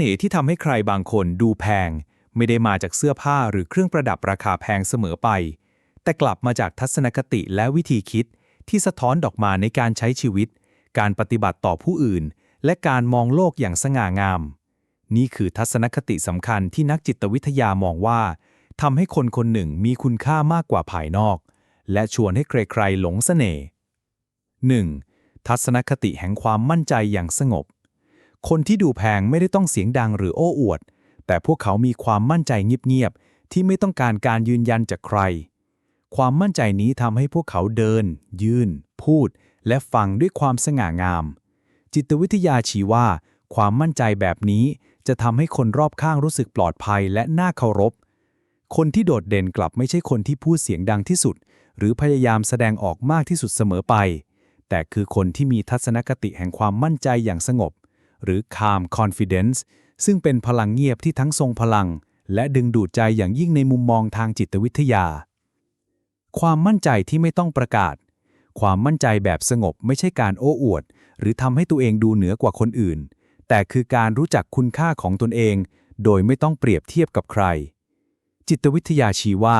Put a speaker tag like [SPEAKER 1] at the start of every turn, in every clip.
[SPEAKER 1] น่ห์ที่ทำให้ใครบางคนดูแพง ไม่ได้มาจากเสื้อผ้าหรือเครื่องประดับราคาแพงเสมอไป แต่กลับมาจากทัศนคติและวิธีคิด ที่สะท้อนดอกมาในการใช้ชีวิต การปฏิบัติต่อผู้อื่น และการมองโลกอย่างสง่างาม นี่คือทัศนคติสำคัญที่นักจิตวิทยามองว่าทำให้คนคนหนึ่งมีคุณค่ามากกว่าภายนอก และชวนให้ใครๆหลงเสน่ห์ 1. ทัศนคติแห่งความมั่นใจอย่างสงบ คนที่ดูแพงไม่ได้ต้องเสียงดังหรือโอ้อวด แต่พวกเขามีความมั่นใจเงียบๆ ที่ไม่ต้องการการยืนยันจากใคร ความมั่นใจนี้ทำให้พวกเขาเดิน ยืน พูด และฟังด้วยความสง่างาม จิตวิทยาชี้ว่า ความมั่นใจแบบนี้จะทำให้คนรอบข้างรู้สึกปลอดภัยและน่าเคารพ คนที่โดดเด่นกลับไม่ใช่คนที่พูดเสียงดังที่สุด หรือพยายามแสดงออกมากที่สุดเสมอไป แต่คือคนที่มีทัศนคติแห่งความมั่นใจอย่างสงบ หรือ calm confidence ซึ่งเป็นพลังเงียบที่ทั้งทรงพลัง และดึงดูดใจอย่างยิ่งในมุมมองทางจิตวิทยา ความมั่นใจที่ไม่ต้องประกาศ ความมั่นใจแบบสงบไม่ใช่การโอ้อวด หรือทำให้ตัวเองดูเหนือกว่าคนอื่น แต่คือการรู้จักคุณค่าของตนเอง โดยไม่ต้องเปรียบเทียบกับใคร จิตวิทยาชี้ว่า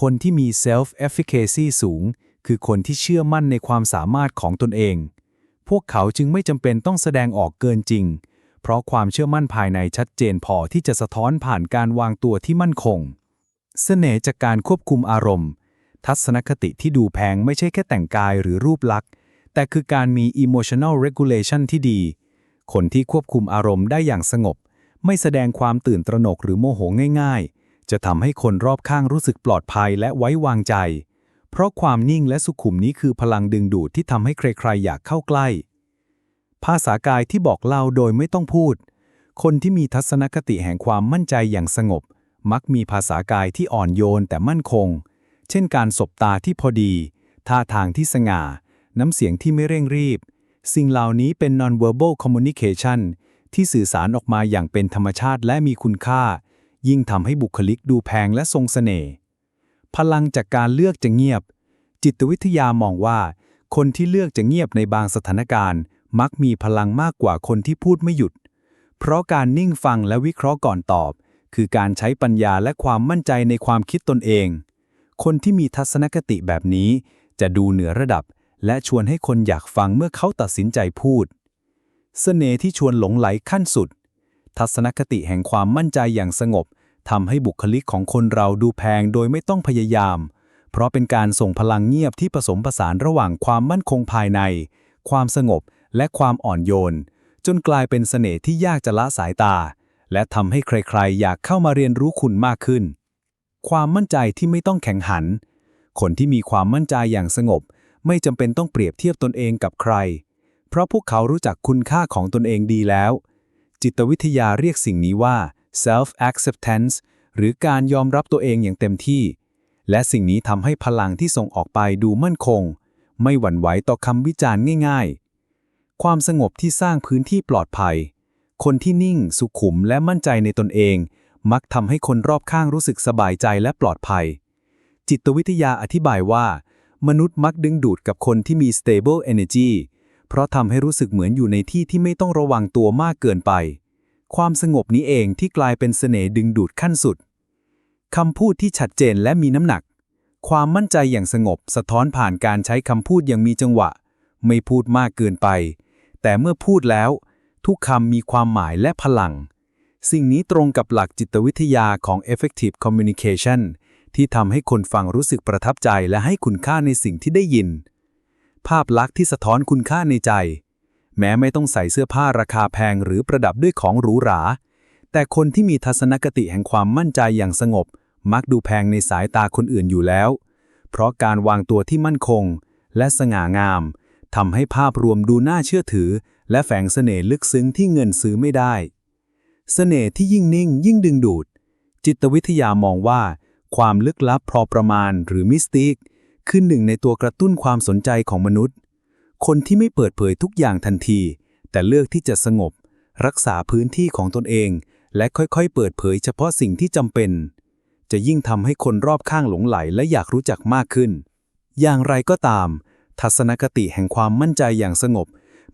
[SPEAKER 1] คนที่มี self efficacy สูง คือคนที่เชื่อมั่นในความสามารถของตนเอง พวกเขาจึงไม่จำเป็นต้องแสดงออกเกินจริง เพราะความเชื่อมั่นภายในชัดเจนพอที่จะสะท้อนผ่านการวางตัวที่มั่นคง เสน่ห์จากการควบคุมอารมณ์ ทัศนคติที่ดูแพงไม่ใช่แค่แต่งกายหรือรูปลักษณ์ แต่คือการมี emotional regulation ที่ดี คนที่ควบคุมอารมณ์ได้อย่างสงบ ไม่แสดงความตื่นตระหนกหรือโมโหง่าย ๆ จะทำให้คนรอบข้างรู้สึกปลอดภัยและไว้วางใจ เพราะความนิ่งและสุขุมนี้คือพลังดึงดูดที่ทำให้ใครๆ อยากเข้าใกล้ ภาษากายที่บอกเล่าโดยไม่ต้องพูด คนที่มีทัศนคติแห่งความมั่นใจอย่างสงบ มักมีภาษากายที่อ่อนโยนแต่มั่นคง เช่นการสบตาที่พอดี ท่าทางที่สง่า น้ำเสียงที่ไม่เร่งรีบ สิ่งเหล่านี้เป็น non-verbal communication ที่สื่อสารออกมาอย่างเป็นธรรมชาติและมีคุณค่า ยิ่งทำให้บุคลิกดูแพงและทรงเสน่ห์ พลังจากการเลือกจะเงียบ จิตวิทยามองว่า คนที่เลือกจะเงียบในบางสถานการณ์ มักมีพลังมากกว่าคนที่พูดไม่หยุด เพราะการนิ่งฟังและวิเคราะห์ก่อนตอบ คือการใช้ปัญญาและความมั่นใจในความคิดตนเอง คนที่มีทัศนคติแบบนี้ จะดูเหนือระดับ และชวนให้คนอยากฟังเมื่อเขาตัดสินใจพูดเสน่ห์ที่ชวนหลงไหลขั้นสุด ทัศนคติแห่งความมั่นใจอย่างสงบ ทำให้บุคลิกของคนเราดูแพงโดยไม่ต้องพยายาม เพราะเป็นการส่งพลังเงียบที่ผสมผสานระหว่างความมั่นคงภายใน ความสงบ และความอ่อนโยน จนกลายเป็นเสน่ห์ที่ยากจะละสายตา และทำให้ใครๆ อยากเข้ามาเรียนรู้คุณมากขึ้น ความมั่นใจที่ไม่ต้องแข่งขัน คนที่มีความมั่นใจอย่างสงบ ไม่จำเป็นต้องเปรียบเทียบตนเองกับใคร เพราะพวกเขารู้จักคุณค่าของตนเองดีแล้ว จิตวิทยาเรียกสิ่งนี้ว่า self acceptance หรือการยอมรับตัวเองอย่างเต็มที่ และสิ่งนี้ทำให้พลังที่ส่งออกไปดูมั่นคง ไม่หวั่นไหวต่อคำวิจารณ์ง่ายๆ ความสงบที่สร้างพื้นที่ปลอดภัย คนที่นิ่ง สุขุมและมั่นใจในตนเอง มักทำให้คนรอบข้างรู้สึกสบายใจและปลอดภัย จิตวิทยาอธิบายว่า มนุษย์มักดึงดูดกับคนที่มี stable energy เพราะทำให้รู้สึกเหมือนอยู่ในที่ที่ไม่ต้องระวังตัวมากเกินไป ความสงบนี้เองที่กลายเป็นเสน่ห์ดึงดูดขั้นสุดคำพูดที่ชัดเจนและมีน้ำหนัก ความมั่นใจอย่างสงบสะท้อนผ่านการใช้คำพูดอย่างมีจังหวะ ไม่พูดมากเกินไป แต่เมื่อพูดแล้ว ทุกคำมีความหมายและพลัง สิ่งนี้ตรงกับหลักจิตวิทยาของ effective communication ที่ทำให้คนฟังรู้สึกประทับใจและให้คุณค่าในสิ่งที่ได้ยิน ภาพลักษณ์ที่สะท้อนคุณค่าในใจ แม้ไม่ต้องใส่เสื้อผ้าราคาแพงหรือประดับด้วยของหรูหรา แต่คนที่มีทัศนคติแห่งความมั่นใจอย่างสงบ มักดูแพงในสายตาคนอื่นอยู่แล้ว เพราะการวางตัวที่มั่นคง และสง่างามทำให้ภาพรวมดูน่าเชื่อถือ และแฝงเสน่ห์ลึกซึ้งที่เงินซื้อไม่ได้ เสน่ห์ที่ยิ่งนิ่งยิ่งดึงดูด จิตวิทยามองว่า ความลึกลับพอประมาณหรือมิสติกคือหนึ่งในตัวกระตุ้นความสนใจของมนุษย์ คนที่ไม่เปิดเผยทุกอย่างทันที แต่เลือกที่จะสงบ รักษาพื้นที่ของตนเอง และค่อยๆ เปิดเผยเฉพาะสิ่งที่จำเป็น จะยิ่งทำให้คนรอบข้างหลงไหลและอยากรู้จักมากขึ้น อย่างไรก็ตาม ทัศนคติแห่งความมั่นใจอย่างสงบ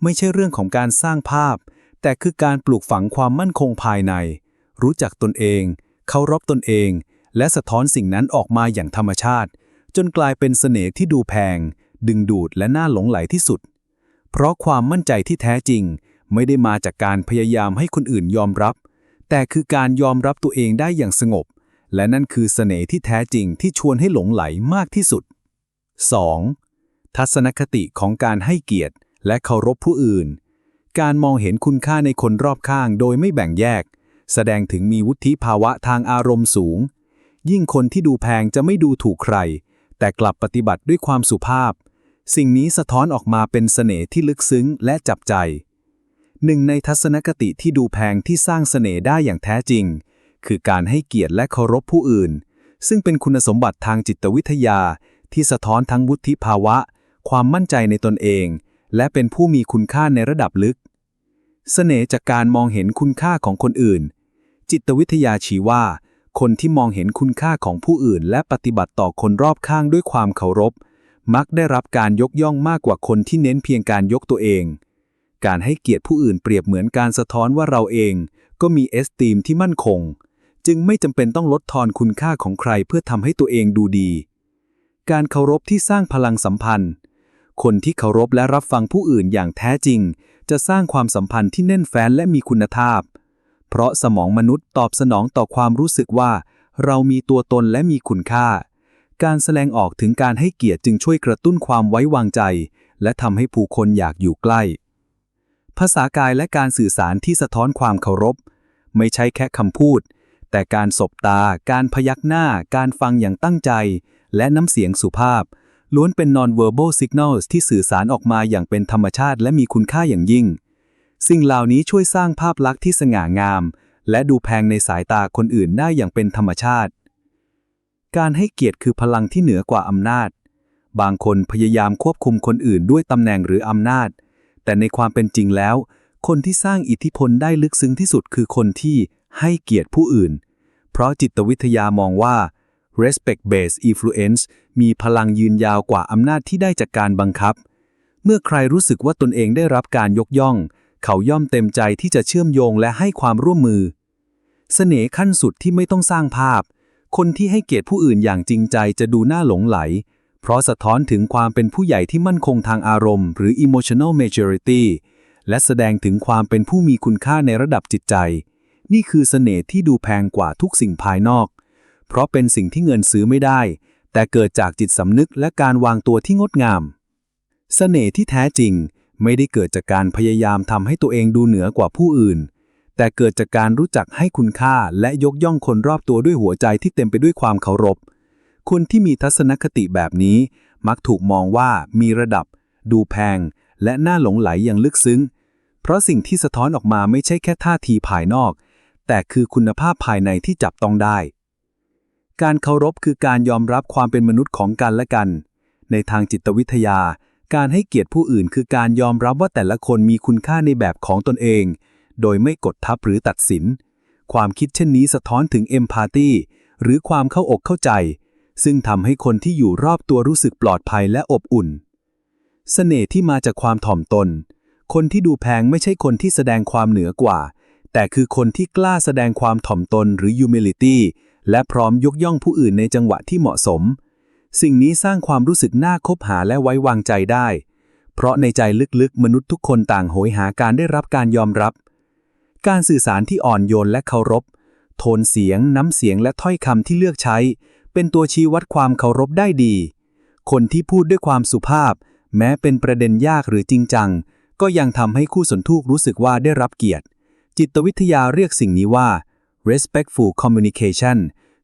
[SPEAKER 1] ไม่ใช่เรื่องของการสร้างภาพ
[SPEAKER 2] แต่คือการปลูกฝังความมั่นคงภายใน รู้จักตนเอง เคารพตนเอง และสะท้อนสิ่งนั้นออกมาอย่างธรรมชาติ จนกลายเป็นเสน่ห์ที่ดูแพง ดึงดูดและน่าหลงไหลที่สุด เพราะความมั่นใจที่แท้จริง ไม่ได้มาจากการพยายามให้คนอื่นยอมรับ แต่คือการยอมรับตัวเองได้อย่างสงบ และนั่นคือเสน่ห์ที่แท้จริงที่ชวนให้หลงไหลมากที่สุด 2. ทัศนคติของการให้เกียรติ และเคารพผู้อื่น การมองเห็นคุณค่าในคนรอบข้างโดยไม่แบ่งแยก แสดงถึงมีวุฒิภาวะทางอารมณ์สูง ยิ่งคนที่ดูแพงจะไม่ดูถูกใคร แต่กลับปฏิบัติด้วยความสุภาพ สิ่งนี้สะท้อนออกมาเป็นเสน่ห์ที่ลึกซึ้งและจับใจ หนึ่งในทัศนคติที่ดูแพงที่สร้างเสน่ห์ได้อย่างแท้จริง คือการให้เกียรติและเคารพผู้อื่น ซึ่งเป็นคุณสมบัติทางจิตวิทยา ที่สะท้อนทั้งวุฒิภาวะ ความมั่นใจในตนเอง และเป็นผู้มีคุณค่าในระดับลึก เสน่ห์จากการมองเห็นคุณค่าของคนอื่น จิตวิทยาชี้ว่า คนที่มองเห็นคุณค่าของผู้อื่น และปฏิบัติต่อคนรอบข้างด้วยความเคารพ มักได้รับการยกย่องมากกว่าคนที่เน้นเพียงการยกตัวเอง การให้เกียรติผู้อื่นเปรียบเหมือนการสะท้อนว่าเราเอง ก็มีเอสตีมที่มั่นคง จึงไม่จำเป็นต้องลดทอนคุณค่าของใครเพื่อทำให้ตัวเองดูดี การเคารพที่สร้างพลังสัมพันธ์ คนที่เคารพและรับฟังผู้อื่นอย่างแท้จริง จะสร้างความสัมพันธ์ที่แน่นแฟ้นและมีคุณภาพ เพราะสมองมนุษย์ตอบสนองต่อความรู้สึกว่า เรามีตัวตนและมีคุณค่า การแสดงออกถึงการให้เกียรติจึงช่วยกระตุ้นความไว้วางใจ และทำให้ผู้คนอยากอยู่ใกล้ ภาษากายและการสื่อสารที่สะท้อนความเคารพ ไม่ใช่แค่คำพูด แต่การสบตา การพยักหน้า การฟังอย่างตั้งใจ และน้ำเสียงสุภาพ ล้วนเป็น non-verbal signals ที่สื่อสารออกมาอย่างเป็นธรรมชาติและมีคุณค่าอย่างยิ่ง สิ่งเหล่านี้ช่วยสร้างภาพลักษณ์ที่สง่างาม และดูแพงในสายตาคนอื่นได้อย่างเป็นธรรมชาติ การให้เกียรติคือพลังที่เหนือกว่าอำนาจ บางคนพยายามควบคุมคนอื่นด้วยตำแหน่งหรืออำนาจ แต่ในความเป็นจริงแล้ว คนที่สร้างอิทธิพลได้ลึกซึ้งที่สุดคือคนที่ให้เกียรติผู้อื่น เพราะจิตวิทยามองว่า respect based influence มีพลังยืนยาวกว่าอำนาจที่ได้จากการบังคับ เมื่อใครรู้สึกว่าตนเองได้รับการยกย่อง เขาย่อมเต็มใจที่จะเชื่อมโยงและให้ความร่วมมือ เสน่ห์ขั้นสุดที่ไม่ต้องสร้างภาพ คนที่ให้เกียรติผู้อื่นอย่างจริงใจจะดูน่าหลงไหล เพราะสะท้อนถึงความเป็นผู้ใหญ่ที่มั่นคงทางอารมณ์ หรือ emotional maturity และแสดงถึงความเป็นผู้มีคุณค่าในระดับจิตใจ นี่คือเสน่ห์ที่ดูแพงกว่าทุกสิ่งภายนอก เพราะเป็นสิ่งที่เงินซื้อไม่ได้ แต่เกิดจากจิตสำนึกและการวางตัวที่งดงาม เสน่ห์ที่แท้จริง ไม่ได้เกิดจากการพยายามทำให้ตัวเองดูเหนือกว่าผู้อื่น แต่เกิดจากการรู้จักให้คุณค่าและยกย่องคนรอบตัวด้วยหัวใจที่เต็มไปด้วยความเคารพ คนที่มีทัศนคติแบบนี้ มักถูกมองว่ามีระดับ ดูแพง และน่าหลงไหลอย่างลึกซึ้ง เพราะสิ่งที่สะท้อนออกมาไม่ใช่แค่ท่าทีภายนอก แต่คือคุณภาพภายในที่จับต้องได้ การเคารพคือการยอมรับความเป็นมนุษย์ของกันและกัน ในทางจิตวิทยา การให้เกียรติผู้อื่น คือการยอมรับว่าแต่ละคนมีคุณค่าในแบบของตนเอง โดยไม่กดทับหรือตัดสิน ความคิดเช่นนี้สะท้อนถึงเอมพาตีหรือความเข้าอกเข้าใจ ซึ่งทำให้คนที่อยู่รอบตัวรู้สึกปลอดภัยและอบอุ่นเสน่ห์ที่มาจากความถ่อมตน คนที่ดูแพงไม่ใช่คนที่แสดงความเหนือกว่า แต่คือคนที่กล้าแสดงความถ่อมตนหรือ humility และพร้อมยกย่องผู้อื่นในจังหวะที่เหมาะสม สิ่งนี้สร้างความรู้สึกน่าคบหาและไว้วางใจได้ เพราะในใจลึกๆ มนุษย์ทุกคนต่างโหยหาการได้รับการยอมรับ การสื่อสารที่อ่อนโยนและเคารพ โทนเสียง น้ำเสียงและถ้อยคำที่เลือกใช้ เป็นตัวชี้วัดความเคารพได้ดี คนที่พูดด้วยความสุภาพ แม้เป็นประเด็นยากหรือจริงจัง ก็ยังทำให้คู่สนทูกรู้สึกว่าได้รับเกียรติ จิตวิทยาเรียกสิ่งนี้ว่า respectful communication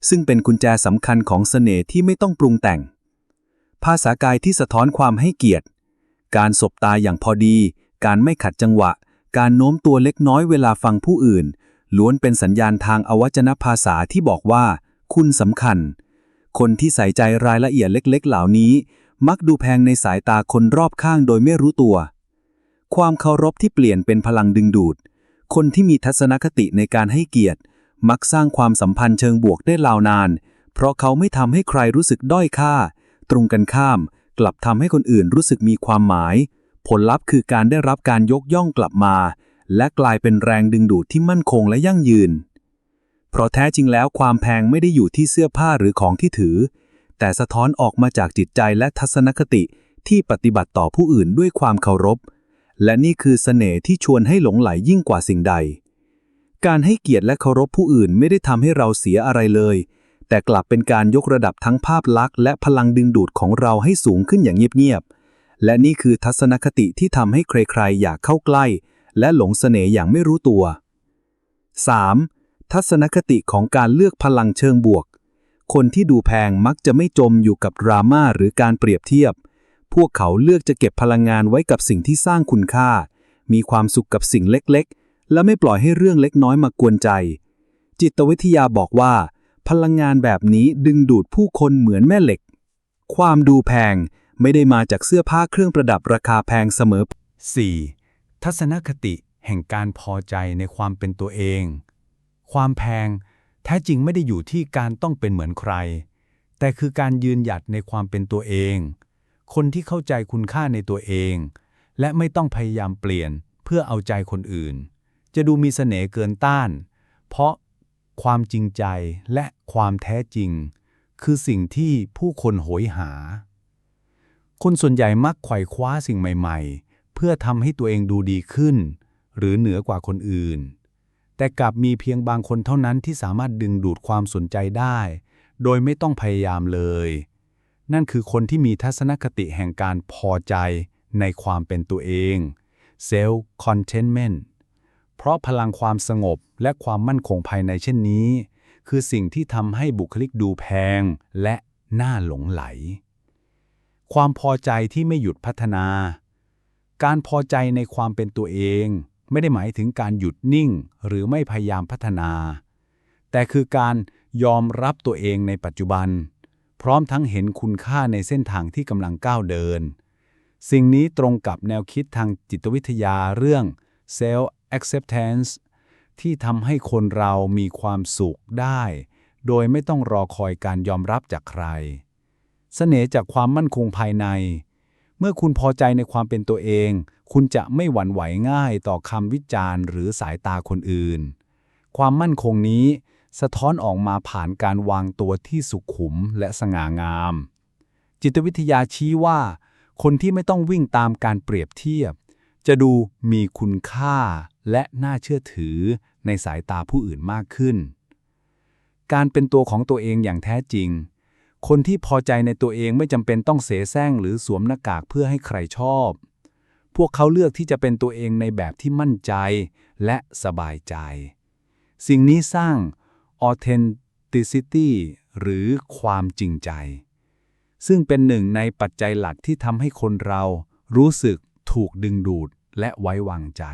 [SPEAKER 2] ซึ่งเป็นกุญแจสำคัญของเสน่ห์ที่ไม่ต้องปรุงแต่ง ภาษากายที่สะท้อนความให้เกียรติ การสบตาอย่างพอดี การไม่ขัดจังหวะ การโน้มตัวเล็กน้อยเวลาฟังผู้อื่น ล้วนเป็นสัญญาณทางอวัจนภาษาที่บอกว่า คุณสำคัญ คนที่ใส่ใจรายละเอียดเล็ก ๆ เหล่านี้ มักดูแพงในสายตาคนรอบข้างโดยไม่รู้ตัว ความเคารพที่เปลี่ยนเป็นพลังดึงดูด คนที่มีทัศนคติในการให้เกียรติ มักสร้างความสัมพันธ์เชิงบวกได้ยาวนาน เพราะเขาไม่ทำให้ใครรู้สึกด้อยค่า ตรงกันข้าม กลับทำให้คนอื่นรู้สึกมีความหมาย ผลลัพธ์คือการได้รับการยกย่องกลับมา และกลายเป็นแรงดึงดูดที่มั่นคงและยั่งยืน เพราะแท้จริงแล้วความแพงไม่ได้อยู่ที่เสื้อผ้าหรือของที่ถือ แต่สะท้อนออกมาจากจิตใจและทัศนคติที่ปฏิบัติต่อผู้อื่นด้วยความเคารพ และนี่คือเสน่ห์ที่ชวนให้หลงไหลยิ่งกว่าสิ่งใด การให้เกียรติและเคารพผู้อื่นไม่ได้ทำให้เราเสียอะไรเลย แต่กลับเป็นการยกระดับทั้งภาพลักษณ์และพลังดึงดูดของเราให้สูงขึ้นอย่างเงียบๆ และนี่คือทัศนคติที่ทำให้ใครๆ อยากเข้าใกล้ และหลงเสน่ห์อย่างไม่รู้ตัว 3. ทัศนคติของการเลือกพลังเชิงบวก คนที่ดูแพงมักจะไม่จมอยู่กับดราม่าหรือการเปรียบเทียบ พวกเขาเลือกจะเก็บพลังงานไว้กับสิ่งที่สร้างคุณค่า มีความสุขกับสิ่งเล็กๆ และไม่ปล่อยให้เรื่องเล็กน้อยมากวนใจ จิตวิทยาบอกว่า พลังงานแบบนี้ดึงดูดผู้คนเหมือนแม่เหล็ก ความดูแพง ไม่ได้มาจากเสื้อผ้าเครื่องประดับราคาแพงเสมอ
[SPEAKER 1] 4. ทัศนคติแห่งการพอใจในความเป็นตัวเอง ความแพงแท้จริงไม่ได้อยู่ที่การต้องเป็นเหมือนใคร แต่คือการยืนหยัดในความเป็นตัวเอง คนที่เข้าใจคุณค่าในตัวเอง และไม่ต้องพยายามเปลี่ยนเพื่อเอาใจคนอื่น จะดูมีเสน่ห์เกินต้าน เพราะความจริงใจและความแท้จริง คือสิ่งที่ผู้คนโหยหา คนส่วนใหญ่มักไขว่คว้าสิ่งใหม่ๆ เพื่อทำให้ตัวเองดูดีขึ้น หรือเหนือกว่าคนอื่น แต่กลับมีเพียงบางคนเท่านั้นที่สามารถดึงดูดความสนใจได้ โดยไม่ต้องพยายามเลย นั่นคือคนที่มีทัศนคติแห่งการพอใจในความเป็นตัวเอง self contentment เพราะพลังความสงบและความมั่นคงภายในเช่นนี้ คือสิ่งที่ทำให้บุคลิกดูแพงและน่าหลงไหล ความพอใจที่ไม่หยุดพัฒนา การพอใจในความเป็นตัวเอง ไม่ได้หมายถึงการหยุดนิ่ง หรือไม่พยายามพัฒนา แต่คือการยอมรับตัวเองในปัจจุบัน พร้อมทั้งเห็นคุณค่าในเส้นทางที่กำลังก้าวเดิน สิ่งนี้ตรงกับแนวคิดทางจิตวิทยาเรื่อง self acceptance ที่ทำให้คนเรามีความสุขได้ โดยไม่ต้องรอคอยการยอมรับจากใคร เสน่ห์จากความมั่นคงภายใน เมื่อคุณพอใจในความเป็นตัวเอง คุณจะไม่หวั่นไหวง่ายต่อคำวิจารณ์ หรือสายตาคนอื่น ความมั่นคงนี้ สะท้อนออกมาผ่านการวางตัวที่สุขุมและสง่างาม จิตวิทยาชี้ว่า คนที่ไม่ต้องวิ่งตามการเปรียบเทียบ จะดูมีคุณค่าและน่าเชื่อถือในสายตาผู้อื่นมากขึ้น การเป็นตัวของตัวเองอย่างแท้จริง คนที่พอใจในตัวเองไม่จำเป็นต้องเสแสร้งหรือสวมหน้ากากเพื่อให้ใครชอบ พวกเขาเลือกที่จะเป็นตัวเองในแบบที่มั่นใจและสบายใจ สิ่งนี้สร้าง authenticity หรือความจริงใจ ซึ่งเป็นหนึ่งในปัจจัยหลักที่ทำให้คนเรารู้สึกถูกดึงดูดและไว้วางใจ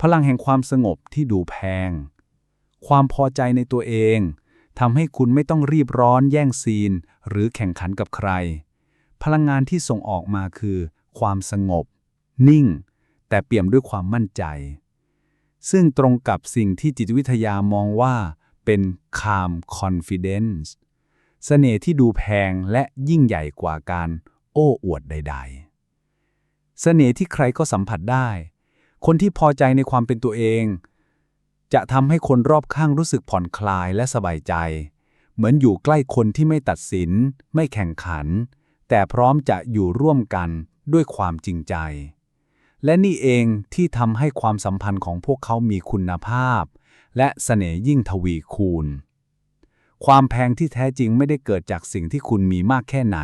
[SPEAKER 1] พลังแห่งความสงบที่ดูแพง ความพอใจในตัวเอง ทำให้คุณไม่ต้องรีบร้อนแย่งซีน หรือแข่งขันกับใคร พลังงานที่ส่งออกมาคือ ความสงบ นิ่ง แต่เปี่ยมด้วยความมั่นใจ ซึ่งตรงกับสิ่งที่จิตวิทยามองว่า เป็น calm confidence เสน่ห์ที่ดูแพงและยิ่งใหญ่กว่าการโอ้อวดใด ๆ เสน่ห์ที่ใครก็สัมผัสได้ คนที่พอใจในความเป็นตัวเอง จะทำให้คนรอบข้างรู้สึกผ่อนคลายและสบายใจ เหมือนอยู่ใกล้คนที่ไม่ตัดสิน ไม่แข่งขัน แต่พร้อมจะอยู่ร่วมกันด้วยความจริงใจ และนี่เองที่ทำให้ความสัมพันธ์ของพวกเขามีคุณภาพ และเสน่ห์ยิ่งทวีคูณ ความแพงที่แท้จริงไม่ได้เกิดจากสิ่งที่คุณมีมากแค่ไหน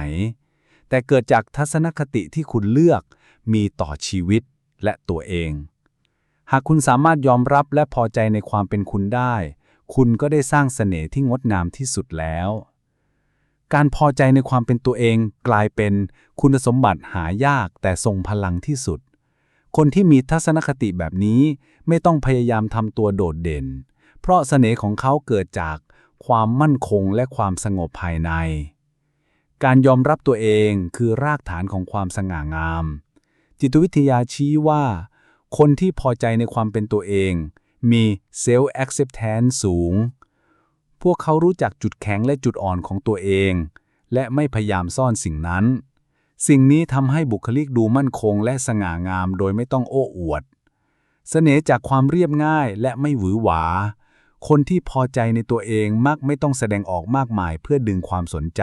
[SPEAKER 1] แต่เกิดจากทัศนคติที่คุณเลือกมีต่อชีวิตและตัวเอง หากคุณสามารถยอมรับและพอใจในความเป็นคุณได้ คุณก็ได้สร้างเสน่ห์ที่งดงามที่สุดแล้ว การพอใจในความเป็นตัวเองกลายเป็นคุณสมบัติหายากแต่ทรงพลังที่สุด คนที่มีทัศนคติแบบนี้ไม่ต้องพยายามทำตัวโดดเด่น เพราะเสน่ห์ของเขาเกิดจากความมั่นคงและความสงบภายใน การยอมรับตัวเองคือรากฐานของความสง่างาม จิตวิทยาชี้ว่า คนที่พอใจในความเป็นตัวเอง มี self acceptance สูง พวกเขารู้จักจุดแข็งและจุดอ่อนของตัวเอง และไม่พยายามซ่อนสิ่งนั้น สิ่งนี้ทำให้บุคลิกดูมั่นคงและสง่างามโดยไม่ต้องโอ้อวด
[SPEAKER 2] เสน่ห์จากความเรียบง่ายและไม่หวือหวา คนที่พอใจในตัวเองมักไม่ต้องแสดงออกมากมายเพื่อดึงความสนใจ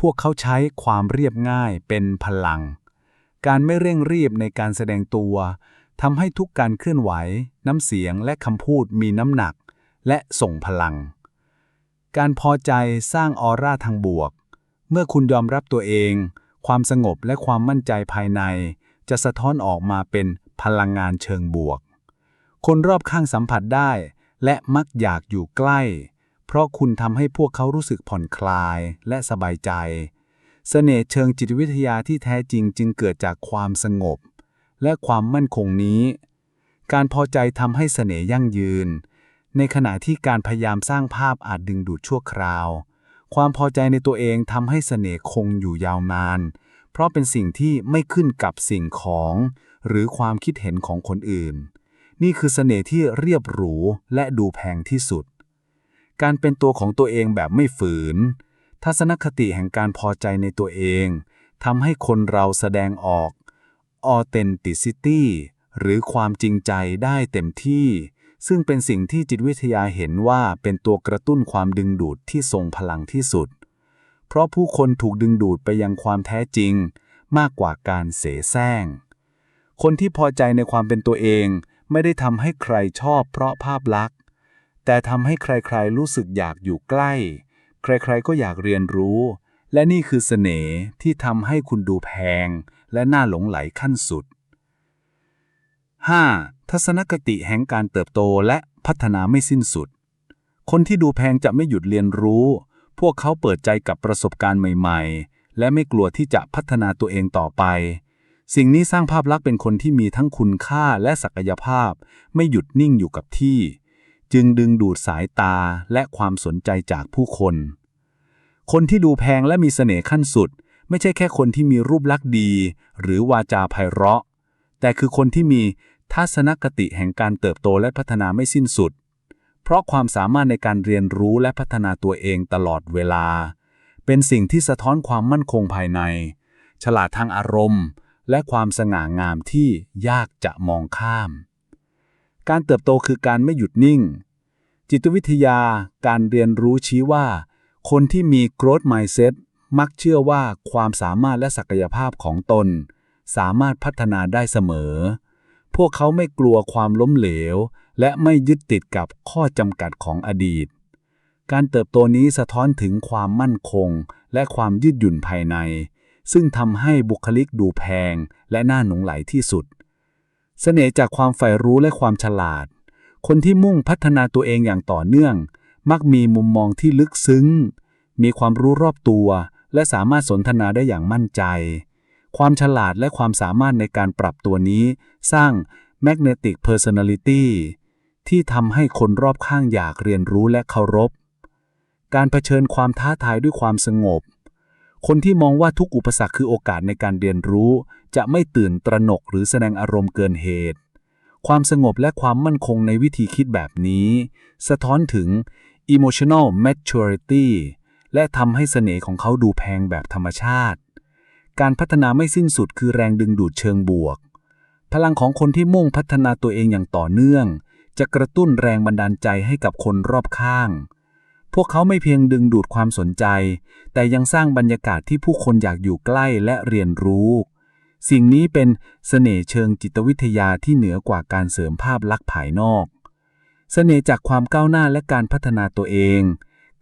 [SPEAKER 2] พวกเขาใช้ความเรียบง่ายเป็นพลัง การไม่เร่งรีบในการแสดงตัว ทำให้ทุกการเคลื่อนไหว น้ำเสียงและคำพูดมีน้ำหนัก และส่งพลัง การพอใจสร้างออร่าทางบวก เมื่อคุณยอมรับตัวเอง ความสงบและความมั่นใจภายใน จะสะท้อนออกมาเป็นพลังงานเชิงบวก คนรอบข้างสัมผัสได้ และมักอยากอยู่ใกล้ เพราะคุณทำให้พวกเขารู้สึกผ่อนคลายและสบายใจเสน่ห์เชิงจิตวิทยาที่แท้จริงจึงเกิดจากความสงบ และความมั่นคงนี้ การพอใจทำให้เสน่ห์ยั่งยืน ในขณะที่การพยายามสร้างภาพอาจดึงดูดชั่วคราว ความพอใจในตัวเองทำให้เสน่ห์คงอยู่ยาวนาน เพราะเป็นสิ่งที่ไม่ขึ้นกับสิ่งของ หรือความคิดเห็นของคนอื่น นี่คือเสน่ห์ที่เรียบหรูและดูแพงที่สุด การเป็นตัวของตัวเองแบบไม่ฝืน ทัศนคติแห่งการพอใจในตัวเองทำให้คนเราแสดงออก authenticity หรือความจริงใจได้เต็มที่ ซึ่งเป็นสิ่งที่จิตวิทยาเห็นว่าเป็นตัวกระตุ้นความดึงดูดที่ทรงพลังที่สุด เพราะผู้คนถูกดึงดูดไปยังความแท้จริง มากกว่าการเสแสร้ง คนที่พอใจในความเป็นตัวเองไม่ได้ทำให้ใครชอบเพราะภาพลักษณ์ แต่ทำให้ใครๆรู้สึกอยากอยู่ใกล้ ใครๆก็อยากเรียนรู้ และนี่คือเสน่ห์ที่ทำให้คุณดูแพง และน่าหลงไหลขั้นสุด 5. ทัศนคติแห่งการเติบโตและพัฒนาไม่สิ้นสุด คนที่ดูแพงจะไม่หยุดเรียนรู้ พวกเขาเปิดใจกับประสบการณ์ใหม่ ๆ และไม่กลัวที่จะพัฒนาตัวเองต่อไป สิ่งนี้สร้างภาพลักษณ์เป็นคนที่มีทั้งคุณค่าและศักยภาพ ไม่หยุดนิ่งอยู่กับที่ จึงดึงดูดสายตาและความสนใจจากผู้คน คนที่ดูแพงและมีเสน่ห์ขั้นสุด ไม่ใช่แค่คนที่มีรูปลักษณ์ดี หรือวาจาไพเราะ แต่คือคนที่มีทัศนคติแห่งการเติบโตและพัฒนาไม่สิ้นสุด เพราะความสามารถในการเรียนรู้และพัฒนาตัวเองตลอดเวลา เป็นสิ่งที่สะท้อนความมั่นคงภายใน ฉลาดทางอารมณ์ และความสง่างามที่ยากจะมองข้าม การเติบโตคือการไม่หยุดนิ่ง จิตวิทยาการเรียนรู้ชี้ว่า คนที่มี growth mindset มักเชื่อว่าความสามารถและศักยภาพของตน สามารถพัฒนาได้เสมอ พวกเขาไม่กลัวความล้มเหลว และไม่ยึดติดกับข้อจำกัดของอดีต การเติบโตนี้สะท้อนถึงความมั่นคง และความยืดหยุ่นภายใน ซึ่งทำให้บุคลิกดูแพงและน่าหนงไหลที่สุด เสน่ห์จากความใฝ่รู้และความฉลาด คนที่มุ่งพัฒนาตัวเองอย่างต่อเนื่อง มักมีมุมมองที่ลึกซึ้ง มีความรู้รอบตัว และสามารถสนทนาได้อย่างมั่นใจ ความฉลาดและความสามารถในการปรับตัวนี้ สร้าง magnetic personality ที่ทำให้คนรอบข้างอยากเรียนรู้และเคารพ การเผชิญความท้าทายด้วยความสงบ คนที่มองว่าทุกอุปสรรคคือโอกาสในการเรียนรู้ จะไม่ตื่นตระหนกหรือแสดงอารมณ์เกินเหตุ ความสงบและความมั่นคงในวิธีคิดแบบนี้ สะท้อนถึง emotional maturity และทำให้เสน่ห์ของเขาดูแพงแบบธรรมชาติ การพัฒนาไม่สิ้นสุดคือแรงดึงดูดเชิงบวก พลังของคนที่มุ่งพัฒนาตัวเองอย่างต่อเนื่อง จะกระตุ้นแรงบันดาลใจให้กับคนรอบข้าง พวกเขาไม่เพียงดึงดูดความสนใจ แต่ยังสร้างบรรยากาศที่ผู้คนอยากอยู่ใกล้และเรียนรู้ สิ่งนี้เป็นเสน่ห์เชิงจิตวิทยาที่เหนือกว่าการเสริมภาพลักษณ์ภายนอกเสน่ห์จากความก้าวหน้าและการพัฒนาตัวเอง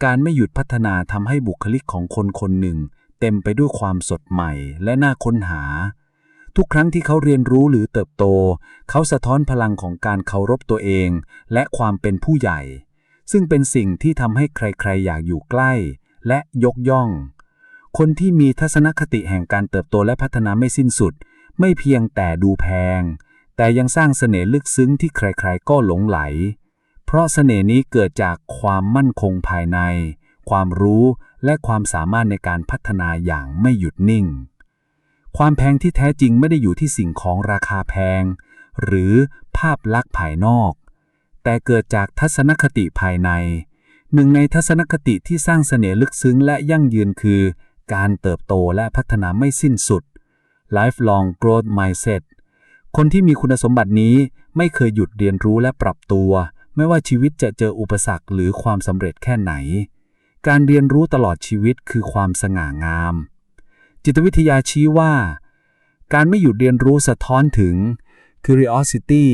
[SPEAKER 2] การไม่หยุดพัฒนาทำให้บุคลิกของคนคนหนึ่ง เต็มไปด้วยความสดใหม่และน่าค้นหา ทุกครั้งที่เขาเรียนรู้หรือเติบโต เขาสะท้อนพลังของการเคารพตัวเอง และความเป็นผู้ใหญ่ ซึ่งเป็นสิ่งที่ทำให้ใครๆ อยากอยู่ใกล้ และยกย่อง คนที่มีทัศนคติแห่งการเติบโตและพัฒนาไม่สิ้นสุด ไม่เพียงแต่ดูแพง แต่ยังสร้างเสน่ห์ลึกซึ้งที่ใครๆ ก็หลงไหล เพราะเสน่ห์นี้เกิดจากความมั่นคงภายใน ความรู้และความสามารถในการพัฒนาอย่างไม่หยุดนิ่ง ความแพงที่แท้จริงไม่ได้อยู่ที่สิ่งของราคาแพง หรือภาพลักษณ์ภายนอก แต่เกิดจากทัศนคติภายใน หนึ่งในทัศนคติที่สร้างเสน่ห์ลึกซึ้งและยั่งยืนคือ การเติบโตและพัฒนาไม่สิ้นสุด lifelong growth mindset คนที่มีคุณสมบัตินี้
[SPEAKER 3] ไม่เคยหยุดเรียนรู้และปรับตัว ไม่ว่าชีวิตจะเจออุปสรรคหรือความสำเร็จแค่ไหน การเรียนรู้ตลอดชีวิตคือความสง่างาม จิตวิทยาชี้ว่า การไม่หยุดเรียนรู้สะท้อนถึง curiosity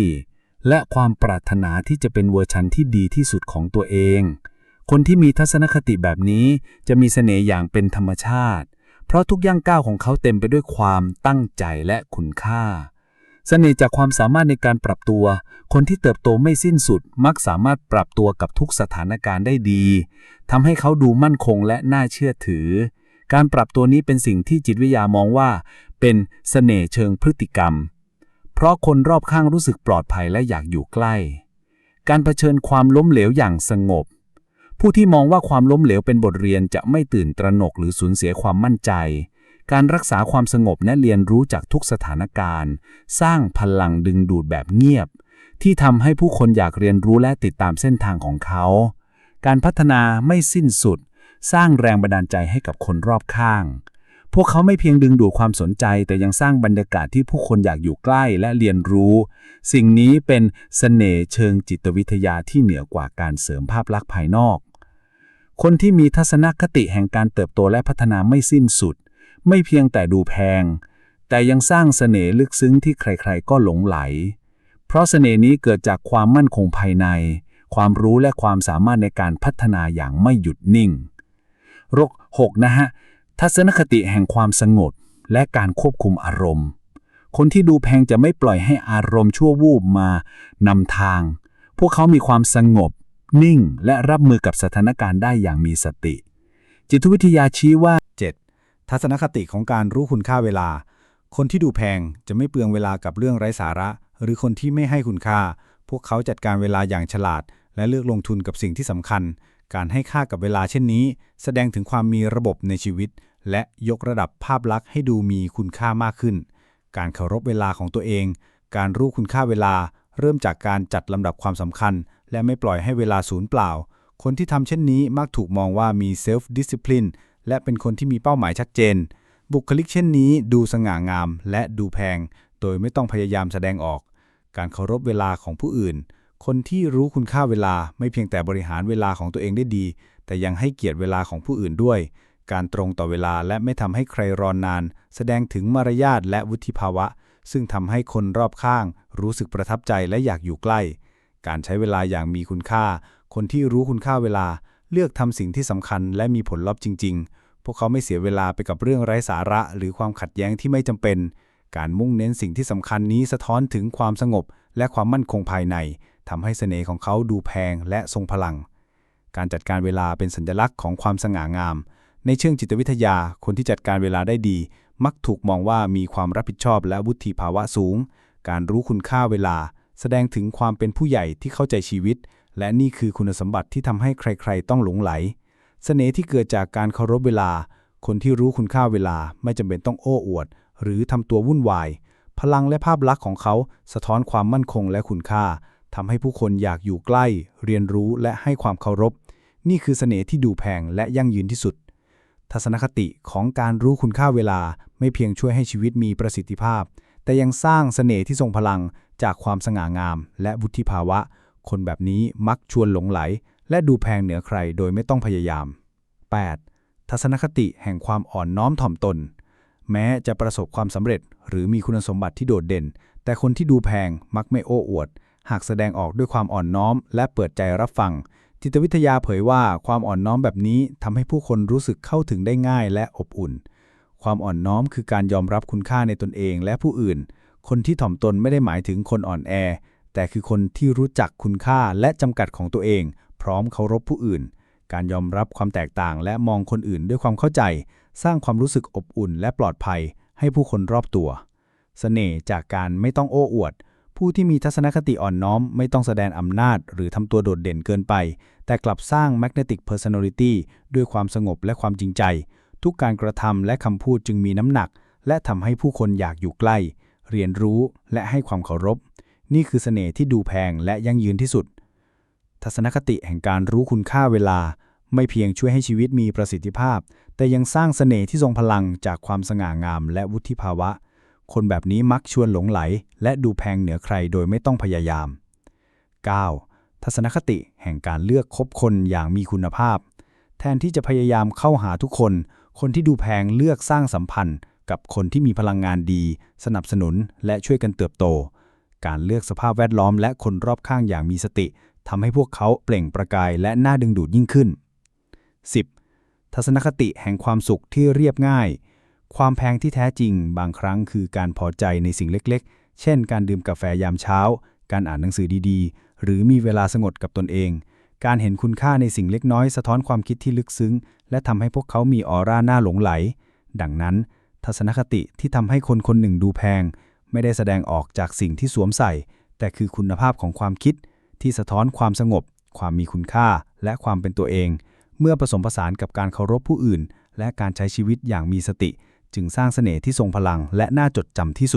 [SPEAKER 3] และความปรารถนาที่จะเป็นเวอร์ชันที่ดีที่สุดของตัวเอง คนที่มีทัศนคติแบบนี้จะมีเสน่ห์อย่างเป็นธรรมชาติ เพราะทุกย่างก้าวของเขาเต็มไปด้วยความตั้งใจและคุณค่า เสน่ห์จากความสามารถในการปรับตัว คนที่เติบโตไม่สิ้นสุด มักสามารถปรับตัวกับทุกสถานการณ์ได้ดีทำให้เขาดูมั่นคงและน่าเชื่อถือ การปรับตัวนี้เป็นสิ่งที่จิตวิทยามองว่า เป็นเสน่ห์เชิงพฤติกรรม เพราะคนรอบข้างรู้สึกปลอดภัยและอยากอยู่ใกล้ การเผชิญความล้มเหลวอย่างสงบ ผู้ที่มองว่าความล้มเหลวเป็นบทเรียนจะไม่ตื่นตระหนกหรือสูญเสียความมั่นใจ การรักษาความสงบและเรียนรู้จากทุกสถานการณ์ สร้างพลังดึงดูดแบบเงียบ ที่ทำให้ผู้คนอยากเรียนรู้และติดตามเส้นทางของเขา การพัฒนาไม่สิ้นสุด สร้างแรงบันดาลใจให้กับคนรอบข้าง พวกเขาไม่เพียงดึงดูดความสนใจ แต่ยังสร้างบรรยากาศที่ผู้คนอยากอยู่ใกล้และเรียนรู้ สิ่งนี้เป็นเสน่ห์เชิงจิตวิทยาที่เหนือกว่าการเสริมภาพลักษณ์ภายนอก คนที่มีทัศนคติแห่งการเติบโตและพัฒนาไม่สิ้นสุด ไม่เพียงแต่ดูแพง แต่ยังสร้างเสน่ห์ลึกซึ้งที่ใครๆก็หลงไหล เพราะเสน่ห์นี้เกิดจากความมั่นคงภายใน ความรู้และความสามารถในการพัฒนาอย่างไม่หยุดนิ่งรก6นะฮะ ทัศนคติแห่งความสงบและการควบคุมอารมณ์ คนที่ดูแพงจะไม่ปล่อยให้อารมณ์ชั่ววูบมานำทาง พวกเขามีความสงบ นิ่ง และรับมือกับสถานการณ์ได้อย่างมีสติ จิตวิทยาชี้ว่า
[SPEAKER 1] 7. ทัศนคติของการรู้คุณค่าเวลา คนที่ดูแพงจะไม่เปลืองเวลากับเรื่องไร้สาระ หรือคนที่ไม่ให้คุณค่า พวกเขาจัดการเวลาอย่างฉลาด และเลือกลงทุนกับสิ่งที่สำคัญ การให้ค่ากับเวลาเช่นนี้ แสดงถึงความมีระบบในชีวิต และยกระดับภาพลักษณ์ให้ดูมีคุณค่ามากขึ้น การเคารพเวลาของตัวเอง การรู้คุณค่าเวลา เริ่มจากการจัดลำดับความสำคัญ และไม่ปล่อยให้เวลาสูญเปล่า คนที่ทำเช่นนี้มักถูกมองว่ามี self discipline และเป็นคนที่มีเป้าหมายชัดเจน บุคลิกเช่นนี้ดูสง่างาม และดูแพง โดยไม่ต้องพยายามแสดงออก การเคารพเวลาของผู้อื่น คนที่รู้คุณค่าเวลาไม่เพียงแต่บริหารเวลาของตัวเองได้ดี แต่ยังให้เกียรติเวลาของผู้อื่นด้วย การตรงต่อเวลาและไม่ทำให้ใครรอนนาน แสดงถึงมารยาทและวุฒิภาวะ ซึ่งทำให้คนรอบข้าง รู้สึกประทับใจและอยากอยู่ใกล้ การใช้เวลาอย่างมีคุณค่า คนที่รู้คุณค่าเวลาเลือกทำสิ่งที่สำคัญและมีผลลัพธ์จริง ๆ วกเขาไม่เสียเวลาไปกับเรื่องไร้สาระหรือความขัดแย้งที่ไม่จำเป็น การมุ่งเน้นสิ่งที่สำคัญนี้สะท้อนถึงความสงบ และความมั่นคงภายในทำให้เสน่ห์ของเขาดูแพงและทรงพลัง การจัดการเวลาเป็นสัญลักษณ์ของความสง่างาม ในเชิงจิตวิทยา คนที่จัดการเวลาได้ดี มักถูกมองว่ามีความรับผิดชอบและวุฒิภาวะสูง การรู้คุณค่าเวลา แสดงถึงความเป็นผู้ใหญ่ที่เข้าใจชีวิต และนี่คือคุณสมบัติที่ทำให้ใคร ๆ ต้องหลงไหล เสน่ห์ที่เกิดจากการเคารพเวลา คนที่รู้คุณค่าเวลาไม่จำเป็นต้องโอ้อวด หรือทำตัววุ่นวาย พลังและภาพลักษณ์ของเขาสะท้อนความมั่นคงและคุณค่าทำให้ผู้คนอยากอยู่ใกล้ เรียนรู้และให้ความเคารพ นี่คือเสน่ห์ที่ดูแพงและยั่งยืนที่สุด ทัศนคติของการรู้คุณค่าเวลาไม่เพียงช่วยให้ชีวิตมีประสิทธิภาพ แต่ยังสร้างเสน่ห์ที่ทรงพลังจากความสง่างาม และวุฒิภาวะ คนแบบนี้มักชวนหลงไหล และดูแพงเหนือใครโดยไม่ต้องพยายาม 8. ทัศนคติแห่งความอ่อนน้อมถ่อมตน แม้จะประสบความสำเร็จหรือมีคุณสมบัติที่โดดเด่น แต่คนที่ดูแพงมักไม่โอ้อวด หากแสดงออกด้วยความอ่อนน้อม และเปิดใจรับฟัง จิตวิทยาเผยว่าความอ่อนน้อมแบบนี้ทำให้ผู้คนรู้สึกเข้าถึงได้ง่ายและอบอุ่น ความอ่อนน้อมคือการยอมรับคุณค่าในตนเองและผู้อื่น คนที่ถ่อมตนไม่ได้หมายถึงคนอ่อนแอ แต่คือคนที่รู้จักคุณค่าและจำกัดของตัวเอง พร้อมเคารพผู้อื่น การยอมรับความแตกต่างและมองคนอื่นด้วยความเข้าใจ สร้างความรู้สึกอบอุ่นและปลอดภัยให้ผู้คนรอบตัวเสน่ห์จากการไม่ต้องโอ้อวด ผู้ที่มีทัศนคติอ่อนน้อม ไม่ต้องแสดงอำนาจ หรือทำตัวโดดเด่นเกินไป แต่กลับสร้าง magnetic personality ด้วยความสงบและความจริงใจ ทุกการกระทำและคำพูดจึงมีน้ำหนัก และทำให้ผู้คนอยากอยู่ใกล้ เรียนรู้และให้ความเคารพ นี่คือเสน่ห์ที่ดูแพงและยั่งยืนที่สุด ทัศนคติแห่งการรู้คุณค่าเวลา ไม่เพียงช่วยให้ชีวิตมีประสิทธิภาพ แต่ยังสร้างเสน่ห์ที่ทรงพลังจากความสง่างามและวุฒิภาวะ
[SPEAKER 2] คนแบบนี้มักชวนหลงไหล และดูแพงเหนือใครโดยไม่ต้องพยายาม 9. ทัศนคติแห่งการเลือกคบคนอย่างมีคุณภาพ แทนที่จะพยายามเข้าหาทุกคน คนที่ดูแพงเลือกสร้างสัมพันธ์ กับคนที่มีพลังงานดี สนับสนุนและช่วยกันเติบโต การเลือกสภาพแวดล้อมและคนรอบข้างอย่างมีสติ ทำให้พวกเขาเปล่งประกายและน่าดึงดูดยิ่งขึ้น 10. ทัศนคติแห่งความสุขที่เรียบง่าย ความแพงที่แท้จริงบางครั้งคือการพอใจในสิ่งเล็กๆ เช่น การดื่มกาแฟยามเช้า การอ่านหนังสือดีๆ หรือมีเวลาสงบกับตนเอง การเห็นคุณค่าในสิ่งเล็กน้อยสะท้อนความคิดที่ลึกซึ้ง และทำให้พวกเขามีออร่าหน่าหลงไหล ดังนั้น ทัศนคติที่ทำให้คนคนหนึ่งดูแพง ไม่ได้แสดงออกจากสิ่งที่สวมใส่ แต่คือคุณภาพของความคิด ที่สะท้อนความสงบ ความมีคุณค่า และความเป็นตัวเอง เมื่อผสมผสานกับการเคารพผู้อื่น และการใช้ชีวิตอย่างมีสติ จึงสร้างเสน่ห์ที่ทรงพลังและน่าจดจำที่สุด